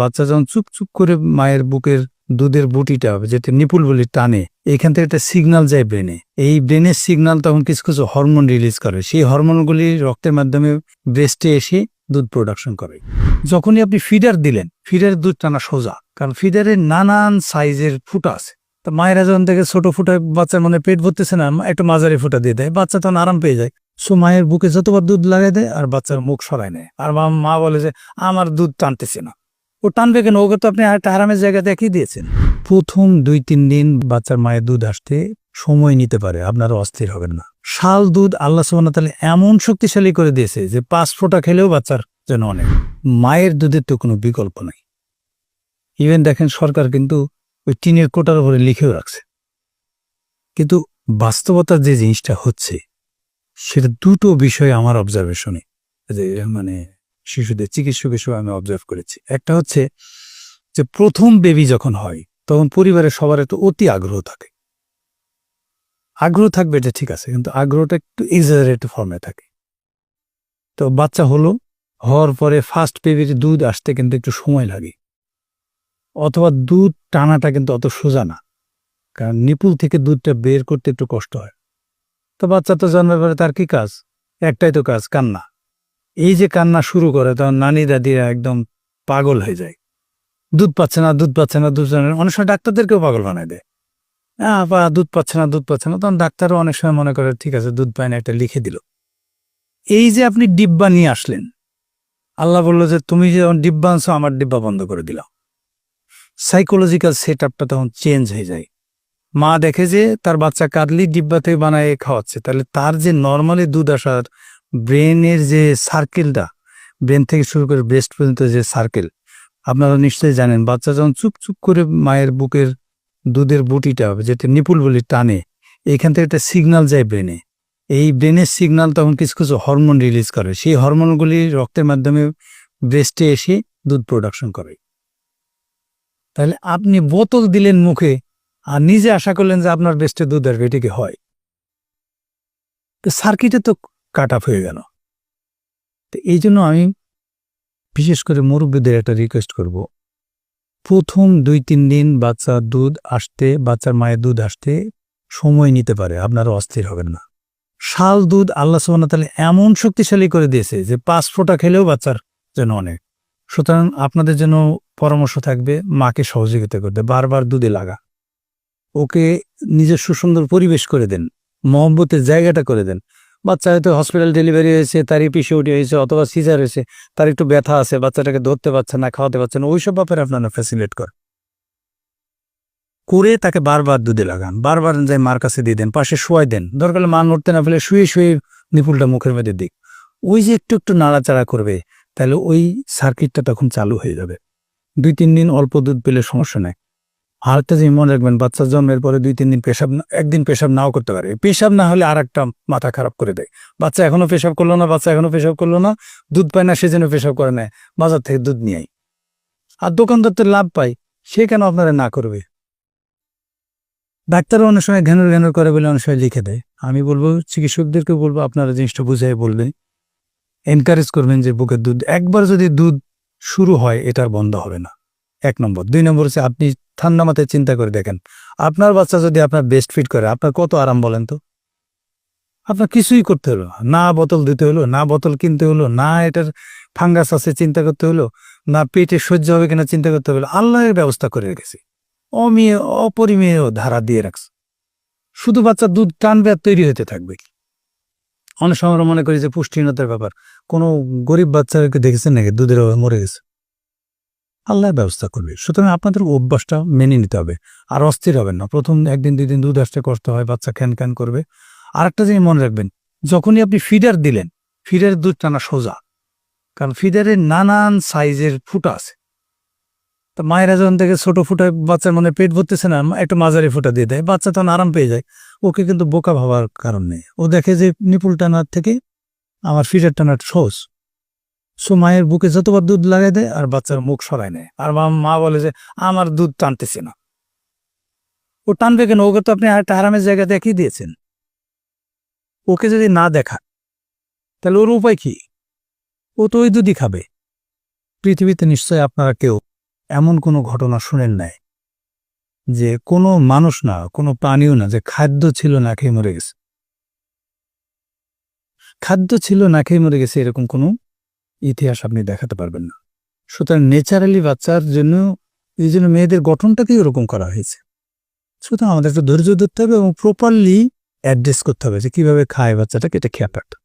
বাচ্চা যখন চুপ চুপ করে মায়ের বুকের দুধের বুটিটা যেটা নিপুল বলি টানে, এখান থেকে একটা সিগন্যাল যায় ব্রেনে এই ব্রেনের সিগনাল তখন কিছু কিছু হরমোন রিলিজ করে। সেই হরমোনগুলি রক্তের মাধ্যমে ব্রেস্টে এসে দুধ প্রোডাকশন করে। যখনই আপনি ফিডার দিলেন ফিডারের দুধ টানা সোজা, কারণ ফিডারের নানান সাইজের ফুটা আছে। তা মায়েরা যখন থেকে ছোট ফুটায় বাচ্চার মনে পেট ভরতেছে না, একটু মাঝারি ফুটা দিয়ে দেয়, বাচ্চা তখন আরাম পেয়ে যায়। সো মায়ের বুকে যতবার দুধ লাগাই দেয় আর বাচ্চার মুখ সরায় নেয়। আর মা বলে যে, আমার দুধ টানতেছে না। ও টানবে কেন? ওকে তো আপনি একটা আরামের জায়গা দেখিয়ে দিয়েছেন। প্রথম দুই তিন দিন বাচ্চার মায়ের দুধ আসতে সময় নিতে পারে, আপনারা অস্থির হবেন না। শাল দুধ আল্লাহ সুবাহ তাহলে এমন শক্তিশালী করে দিয়েছে যে পাঁচ ফোঁটা খেলেও বাচ্চার জন্য অনেক। মায়ের দুধের তো কোনো বিকল্প নাই। ইভেন দেখেন সরকার কিন্তু ওই টিনের কোটার উপরে লিখেও রাখছে। কিন্তু বাস্তবতার যে জিনিসটা হচ্ছে, সেটা দুটো বিষয় আমার অবজারভেশনে যে মানে শিশুদের চিকিৎসকের সময় আমি অবজার্ভ করেছি। একটা হচ্ছে যে প্রথম বেবি যখন হয়, তখন পরিবারের সবার একটু অতি আগ্রহ থাকে। আগ্রহ থাকবে এটা ঠিক আছে, কিন্তু আগ্রহটা একটু এক্সাজারেট ফর্মে থাকে। তো বাচ্চা হলো, হওয়ার পরে ফার্স্ট বেবির দুধ আসতে কিন্তু একটু সময় লাগে। অথবা দুধ টানাটা কিন্তু অত সোজা না, কারণ নিপুল থেকে দুধটা বের করতে একটু কষ্ট হয়। তো বাচ্চা তো জন্মের পরে তার কি কাজ? একটাই তো কাজ, কান্না। এই যে কান্না শুরু করে, তখন নানি দাদিরা একদম পাগল হয়ে যায়। দুধ পাচ্ছে না, দুধ পাচ্ছে না, দুধ অনেক সময় ডাক্তারদেরকেও পাগল বানায় দেয়। হ্যাঁ দুধ পাচ্ছে না, দুধ পাচ্ছে না। তখন ডাক্তারও অনেক সময় মনে করে, ঠিক আছে, দুধ পায় না, একটা লিখে দিল। এই যে আপনি ডিব্বা নিয়ে আসলেন, আল্লাহ বলল যে, তুমি যে ডিব্বা আনছো, আমার ডিব্বা বন্ধ করে দিলাম। সাইকোলজিক্যাল সেট আপটা তখন চেঞ্জ হয়ে যায়। মা দেখে যে, তার বাচ্চা কাঁদলি ডিব্বাতে বানায় খাওয়াচ্ছে। তাহলে তার যে নর্মালি দুধ আসার ব্রেনের যে সার্কেলটা ব্রেন থেকে শুরু করে ব্রেস্ট পর্যন্ত যে সার্কেল আপনারা নিশ্চয়ই জানেন, বাচ্চা যখন চুপ চুপ করে মায়ের বুকের দুধের বুটিটা যেটা নিপুল বলি টানে, এখান থেকে একটা সিগন্যাল যায় ব্রেনে। এই ব্রেনের সিগন্যাল তখন কিছু কিছু হরমোন রিলিজ করে, সেই হরমোনগুলি রক্তের মাধ্যমে ব্রেস্টে এসে দুধ প্রোডাকশন করে। তাহলে আপনি বোতল দিলেন মুখে আর নিজে আশা করলেন যে আপনার ব্রেস্টে দুধ আসবে এটা কি হয়? তো সার্কিটে তো কাট আপ হয়ে গেল। তো এই জন্য আমি বিশেষ করে মুরব্বীদের একটা রিকোয়েস্ট করব। প্রথম দুই তিন দিন বাচ্চার দুধ আসতে, বাচ্চার মায়ের দুধ আসতে সময় নিতে পারে, আপনারা অস্থির হবেন না। শাল দুধ আল্লাহ সুবাহ তাহলে এমন শক্তিশালী করে দিয়েছে যে পাঁচ ফোঁটা খেলেও বাচ্চার জন্য অনেক। সুতরাং আপনাদের জন্য পরামর্শ থাকবে, মাকে সহযোগিতা করতে, বারবার দুধে লাগা। ওকে নিজের সুসুন্দর পরিবেশ করে দেন, মহব্বতের জায়গাটা করে দেন। বাচ্চা হয়তো হসপিটাল ডেলিভারি হয়েছে তার পিসিওটি হয়েছে, অথবা সিজার হয়েছে, তার একটু ব্যথা আছে, বাচ্চাটাকে ধরতে পারছে না, খাওয়াতে পারছে না, ওইসব ব্যাপারে আপনারা ফ্যাসিলেট কর করে তাকে বারবার দুধে লাগান, বারবার যাই মার কাছে দিয়ে দেন, পাশে শোয়াই দেন, দরকার মা নড়তে না ফেলে শুয়ে শুয়ে নিপুলটা মুখের মধ্যে দিক। ওই যে একটু একটু নাড়াচাড়া করবে, তাহলে ওই সার্কিটটা তখন চালু হয়ে যাবে। দুই তিন দিন অল্প দুধ পেলে সমস্যা নাই। আরেকটা জিনিস মনে রাখবেন, বাচ্চা জন্মের পরে দুই, তিন দিন পেশাব একদিন পেশাব নাও করতে পারে। পেশাব না হলে আর একটা মাথা খারাপ করে দেয়। বাচ্চা এখনও পেশাব করল না, বাচ্চা এখনও পেশাব করল না, দুধ পায় না সেজন্য পেশাব করে নেয় বাজার থেকে দুধ নিয়ে আর দোকানদার তো লাভ পায়, সে কেন আপনারা না করবে? ডাক্তারও অনেক সময় ঘ্যানোর ঘ্যানোর করে বলে অনেক সময় লিখে দেয়। আমি বলব চিকিৎসকদেরকে বলব, আপনারা জিনিসটা বুঝাই বলবেন। এনকারেজ করবেন যে, বুকের দুধ, একবার যদি দুধ শুরু হয়, এটার বন্ধ হবে না। এক নম্বর। দুই নম্বর হচ্ছে আপনি ঠান্ডা মাথায় চিন্তা করে দেখেন, আপনার বাচ্চা যদি আপনার বেস্ট ফিট করে, আপনার কত আরাম বলেন তো? আপনার কিছুই করতে হলো না। বোতল দিতে হলো, না বোতল কিনতে হলো, না এটার ফাঙ্গাস আছে চিন্তা করতে হলো, না পেটে সহ্য হবে কিনা চিন্তা করতে হলো। আল্লাহের ব্যবস্থা করে রেখেছি। অমিয়ে অপরিমেয় ধারা দিয়ে রাখছে। শুধু বাচ্চা দুধ টানবে আর তৈরি হতে থাকবে অনেক সময় মনে করি যে পুষ্টিহীনতার ব্যাপার। কোনো গরিব বাচ্চাকে দেখেছেন নাকি? দুধের অভাবে মরে গেছে। আল্লাহ ব্যবস্থা করবে। সুতরাং আপনাদের অভ্যাসটা মেনে নিতে হবে। আর অস্থির হবেন না। প্রথম একদিন, দুই দিন দুধ আসতে কষ্ট হয়, বাচ্চা খ্যান খ্যান করবে। আর একটা জিনিস মনে রাখবেন, যখনই আপনি ফিডার দিলেন, ফিডারের দুধ টানা সোজা। কারণ ফিডারের নানান সাইজের ফুটা আছে। তা মায়েরা যখন থেকে ছোট ফুটায় বাচ্চার মনে পেট ভরতেছে না, একটু মাঝারি ফুটা দিয়ে দেয়, বাচ্চা তখন আরাম পেয়ে যায়। ওকে কিন্তু বোকা ভাবার কারণ নেই। ও দেখে যে নিপুল টানার থেকে আমার ফিডার টানার সহজ। সো মায়ের বুকে যতবার দুধ লাগাই দেয় আর বাচ্চার মুখ সরায় নেয়। আর মা মা বলে যে, আমার দুধ টানতেছে না। ও টানবে কেন? ওকে তো আপনি একটা আরামের জায়গা দেখিয়ে দিয়েছেন। ওকে যদি না দেখা, তাহলে ওর উপায় কি? ও তো ওই দুধই খাবে। পৃথিবীতে নিশ্চয় আপনারা কেউ এমন কোনো ঘটনা শুনেন নাই যে কোনো মানুষ না, কোনো প্রাণীও না যে খাদ্য ছিল না খেয়ে মরে গেছে। খাদ্য ছিল না খেয়ে মরে গেছে এরকম কোনো ইতিহাস আপনি দেখাতে পারবেন না সুতরাং নেচারালি বাচ্চার জন্য, এই জন্য মেয়েদের গঠনটাকেই ওরকম করা হয়েছে সুতরাং আমাদের একটু ধৈর্য ধরতে হবে এবং প্রপারলি অ্যাড্রেস করতে হবে যে কীভাবে খায় বাচ্চাটাকে, এটা খেয়াল রাখতে।